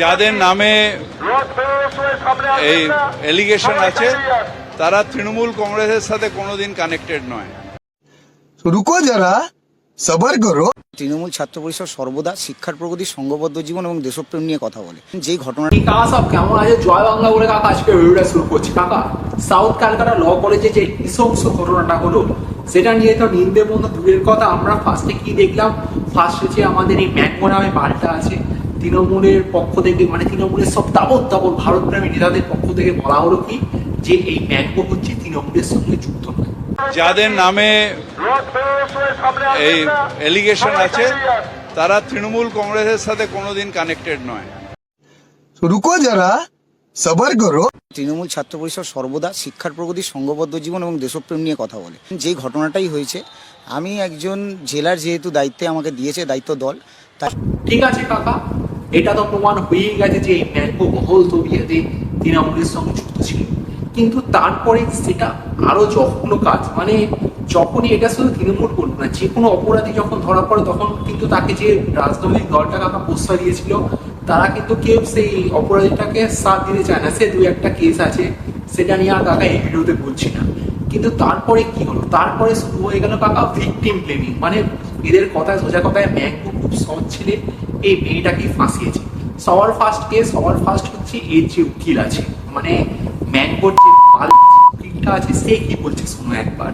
যাদের নামে এই এলিগেশন আছে তারা তৃণমূল কংগ্রেসের সাথে কোনোদিন কানেক্টেড নয়। রুকো যারা সবার করো। তৃণমূল ছাত্র পরিষদ সর্বদা শিক্ষার প্রগতি সংঘবদ্ধ জীবন এবং দেশপ্রেম নিয়ে কথা বলে। যে ঘটনা কাকা সব কেমন আছে? জয় বাংলা বলে কাকা আজকে ভিডিওটা শুরু করছি। কাকা সাউথ ক্যালকাটা ল কলেজে যে নৃশংস ঘটনাটা হলো সেটা নিয়ে তো নিন্দে বন্ধু দূরের কথা। আমরা ফার্স্টে কি দেখলাম? ফার্স্টে যে আমাদের এই ম্যাঙ্গো নামে বাড়িটা আছে। তৃণমূলের পক্ষ থেকে মানে তৃণমূলের সব তাবৎ তাবৎ ভারতপ্রেমী নেতাদের পক্ষ থেকে বলা হলো কি যে এই ম্যাঙ্গো হচ্ছে তৃণমূলের সঙ্গে যুক্ত যাদের নামে এই এলিগেশন আছে তারা তৃণমূল কংগ্রেসের সাথে কোনোদিন কানেক্টেড নয়। রুকো যারা সবার করো। তৃণমূল ছাত্র পরিষদ সর্বদা শিক্ষার প্রগতি সংঘবদ্ধ জীবন এবং দেশপ্রেম নিয়ে কথা বলে। যে ঘটনাটাই হয়েছে আমি একজন জেলার যেহেতু দায়িত্বে আমাকে দিয়েছে দায়িত্ব দল ঠিক আছে কাকা এটা তো প্রমাণ হয়েই গেছে যে এই ম্যাঙ্গো মহল তবিয়াতে তৃণমূলের সঙ্গে যুক্ত ছিল কিন্তু তারপরে সেটা আরও জঘন্য কাজ মানে যখনই এটা শুধু তৃণমূল করল না, যে কোনো অপরাধী যখন ধরা পড়ে, তখন কিন্তু তাকে যে রাজনৈতিক দলটা কাকা প্রশ্রয় দিয়েছিল, তারা কিন্তু কেউ সেই অপরাধীটাকে সাথ দিতে চায় না। সে দু একটা কেস আছে, সেটা নিয়ে আর কাকা এই ভিডিওতে বলছি না। কিন্তু তারপরে কি হলো? তারপরে শুরু হয়ে গেল কাকা ভিকটিম ব্লেমিং মানে এদের কথায় সোজা কথায় ম্যাঙ্গো খুব সৎ ছেলে এই মেয়েটাকেই ফাঁসিয়েছে। সবার ফার্স্ট কেস সবার ফার্স্ট হচ্ছে এর যে উকিল আছে। মানে ম্যাঙ্গোর যে উকিলটা আছে সে কি বলছে শোনো একবার।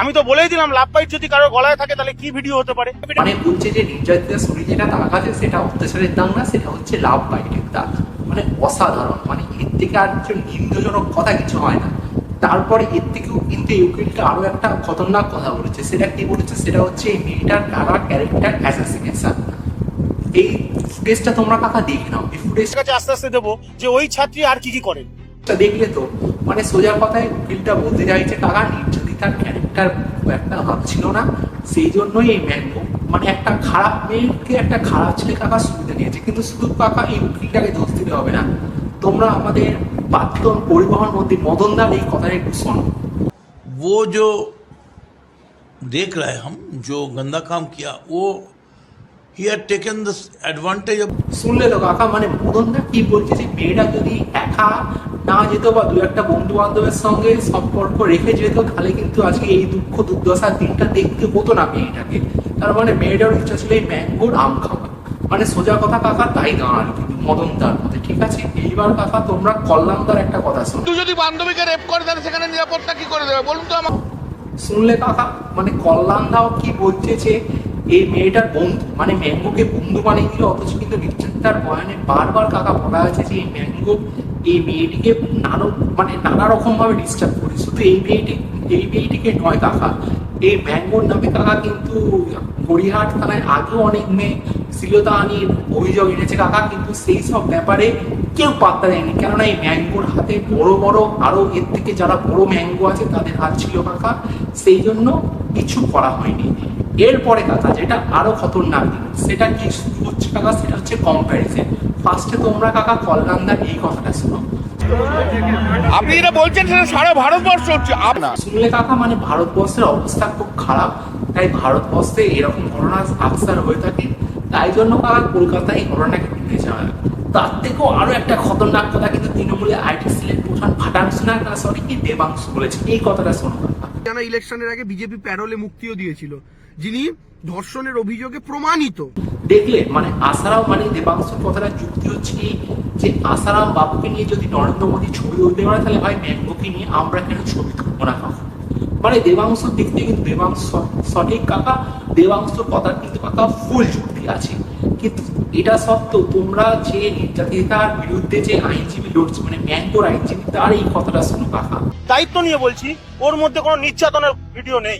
আমি তো বলেই দিলাম লাভ বাইট যদি কারোর গলায় থাকে তাহলে কি ভিডিও হতে পারে? মানে বলছে যে নির্যাতিতার শরীরে যেটা দাগ আছে সেটা অত্যাচারের দাগ না সেটা হচ্ছে লাভ বাইটের দাগ মানে অসাধারণ মানে এর থেকে আর কিছু নিন্দজনক কথা কিছু হয় না। তারপরে এর থেকেও কিন্তু এই উকিলটা আরও একটা খতরনাক কথা বলেছে। সেটা কি বলেছে? সেটা হচ্ছে এই মেয়েটার কারা ক্যারেক্টার অ্যাসাসিনেশন এই ফুটেজটা তোমরা কাকা দেখে নাও এই ফুটেজটা কাছে আস্তে আস্তে দেবো যে ওই ছাত্রী আর কি কি করেন দেখলে তো মানে সোজা কথায় উকিলটা বলতে চাইছে কাকা নির্যাতিতার ক্যারেক্টার একটা ভাব ছিল না সেই জন্যই এই ম্যাঙ্গো মানে একটা খারাপ মেয়েকে একটা খারাপ ছেলে কাকা সুবিধা নিয়েছে কিন্তু শুধু কাকা এই উকিলটাকে দোষ দিতে হবে না তোমরা আমাদের প্রাক্তন পরিবহন মন্ত্রী মদনদার এই কথাটা একটু শোনো वो जो देख रहे हैं हम जो गंदा काम किया वो he had taken the advantage of শুনলে তো কাকা মানে কি বলছে যে মেয়েটা যদি একা না যেত বা দু একটা বন্ধু বান্ধবের সঙ্গে সম্পর্ক রেখে যেত তাহলে কিন্তু আজকে এই দুঃখ দুর্দশার দিনটা দেখতে হতো না মেয়েটাকে। তার মানে মেয়েটার ইচ্ছা ছিল এই ম্যাঙ্গোর আম খাওয়া। মানে সোজা কথা কাকা তাই দাঁড়ানো কিন্তু মদন তার মধ্যে ঠিক আছে? এইবার কাকা তোমরা কল্যাণদার একটা কথা শোনো। তুই যদি বান্ধবীকে রেপ করে তাহলে সেখানে নিরাপত্তা কি করে দেবে? বলুন তো আমার শুনলে কাকা মানে কল্যাণদাও কি বলছে এই মেয়েটার বন্ধু মানে ম্যাঙ্গোকে বন্ধু বানিয়ে দিল অথচ কিন্তু নির্যাতিতার বয়ানে বারবার কাকা বলা আছে যে এই ম্যাঙ্গো এই মেয়েটিকে নানা মানে নানা রকম ভাবে ডিস্টার্ব করে। শুধু এই মেয়েটি, এই মেয়েটিকে নয় কাকা, এই ম্যাঙ্গোর নামে কাকা কিন্তু গড়িয়াহাট থানায় আগেও অনেক মেয়ে শ্লীলতাহানির অভিযোগ এনেছে কাকা, কিন্তু সেই সব ব্যাপারে কেউ পাত্তা দেয়নি। কেননা এই ম্যাঙ্গোর হাতে বড় বড়, আরও এর থেকে যারা বড় ম্যাঙ্গো আছে, তাদের হাত ছিল কাকা, সেই জন্য কিছু করা হয়নি। এরপরে কাকা যেটা আরও খতরনাক সেটা কি হচ্ছে কাকা? সেটা হচ্ছে কম্প্যারিজন ফার্স্টে তোমরা কাকা কল্যাণদার এই কথাটা শোনো। আপনি যেটা বলছেন সেটা সারা ভারতবর্ষ হচ্ছে। শুনলে কাকা মানে ভারতবর্ষের অবস্থা খুব খারাপ তাই ভারতবর্ষে এরকম ঘটনা আকসার হয়ে থাকে তাই জন্য কাকা কলকাতায় এই ঘটনাকে ঘটে যাওয়া তার থেকেও আরও একটা খতরনাক কথা কিন্তু তৃণমূলে আইটি সিলের প্রধান ফাটাংশু না সরি কি দেবাংশ বলেছে। এই কথাটা শোনো। জানা ইলেকশনের আগে বিজেপি প্যারোলে মুক্তিও দিয়েছিল, যিনি ধর্ষণের অভিযোগে প্রমাণিত। দেখলে মানে আসারাম মানে দেবাংশুর কথাটা যুক্তি হচ্ছে কি, যে আসারাম বাবুকে নিয়ে যদি নরেন্দ্র মোদী ছবি তুলতে পারে, তাহলে ভাই ম্যাঙ্গোকে নিয়ে আমরা কেন ছবি তুলবো না মানে দেবাংশুর দিক থেকে কিন্তু দেবাংশ সঠিক কাকা, দেবাংশুর কথার কিন্তু কাকা ফুল যুক্তি আছে। কিন্তু এটা সত্ত্বেও তোমরা যে নির্যাতিতার বিরুদ্ধে যে আইনজীবী লড়ছে মানে ম্যাঙ্গোর আইনজীবী তার এই কথাটা শোনো কাকা। দায়িত্ব নিয়ে বলছি ওর মধ্যে কোনো নির্যাতনের ভিডিও নেই।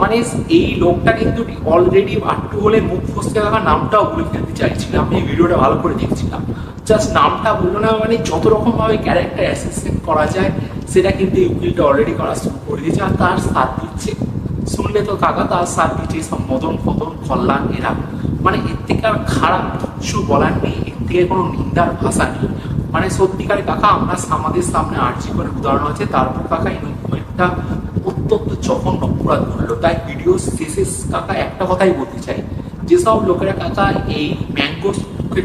মানে এই লোকটা কিন্তু অলরেডি আটটু হলে মুখ ফসকে থাকা নামটাও বলে ফেলতে চাইছিলাম এই ভিডিওটা ভালো করে দেখছিলাম। জাস্ট নামটা বলল না মানে যত রকম ভাবে ক্যারেক্টার অ্যাসেসমেন্ট করা যায় সেটা কিন্তু এই উকিলটা অলরেডি করা শুরু করে দিয়েছে আর তার সাথ দিচ্ছে। শুনলে তো কাকা তার সাথ দিচ্ছে সব মদন ফদন কল্যাণ এরা। মানে এর থেকে আর খারাপ কিছু বলার নেই, এর থেকে কোনো নিন্দার ভাষা নেই। মানে সত্যিকারে কাকা, আমরা আমাদের সামনে আর্জি করে উদাহরণ আছে, তারপর কাকা একটা অত্যন্ত জঘন্য অপরাধ করল। তাই ভিডিও শেষে কাকা একটা কথাই বলতে চাই, যেসব লোকেরা কাকা এই ম্যাঙ্গো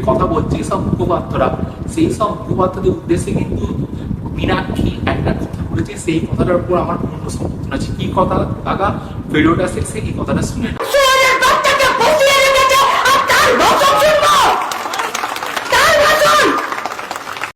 কথা বলছে এসব মুখপাত্ররা, সেই সব মুখপাত্রদের উদ্দেশ্যে কিন্তু মীনাক্ষী একটা কথা বলেছে। সেই কথাটার উপর আমার পূর্ণ সমর্থন আছে। কি কথা কাকা? ভিডিওটা শেষে এই কথাটা শুনে।